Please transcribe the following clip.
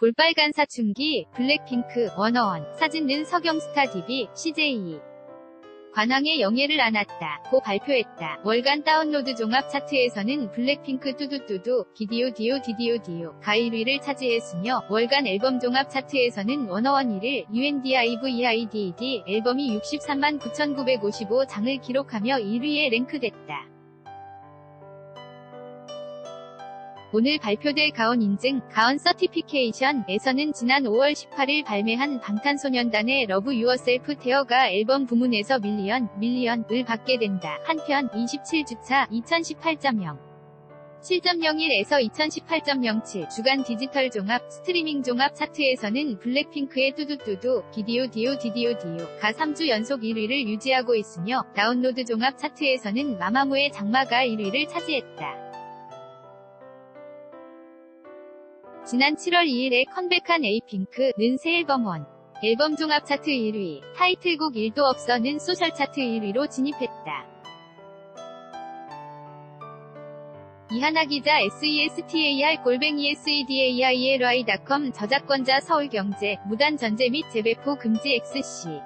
볼빨간 사춘기, 블랙핑크, 워너원, 사진는 서경스타 DB, CJ. 관왕의 영예를 안았다. 고 발표했다. 월간 다운로드 종합 차트에서는 블랙핑크 뚜두뚜두, 디디오 디오 디디오 디오, 가 1위를 차지했으며 월간 앨범 종합 차트에서는 워너원 1을 UNDIVEIDED 앨범이 63만 9,955장을 기록하며 1위에 랭크됐다. 오늘 발표될 가온 인증, 가온 서티피케이션에서는 지난 5월 18일 발매한 방탄소년단의 러브 유어셀프 테어가 앨범 부문에서 밀리언, 밀리언을 받게 된다. 한편 27주차 2018.0 7.01에서 2018.07 주간 디지털 종합 스트리밍 종합 차트에서는 블랙핑크의 뚜두뚜두, 디디오 디오 디디오 디오 가 3주 연속 1위를 유지하고 있으며 다운로드 종합 차트에서는 마마무의 장마가 1위를 차지했다. 지난 7월 2일에 컴백한 에이핑크는 새 앨범 원 앨범 종합 차트 1위, 타이틀곡 1도 없어는 소셜 차트 1위로 진입했다. 이하나 기자 SESTAR 골뱅이 SEDAILY.com 저작권자 서울경제 무단 전제 및 재배포 금지 XC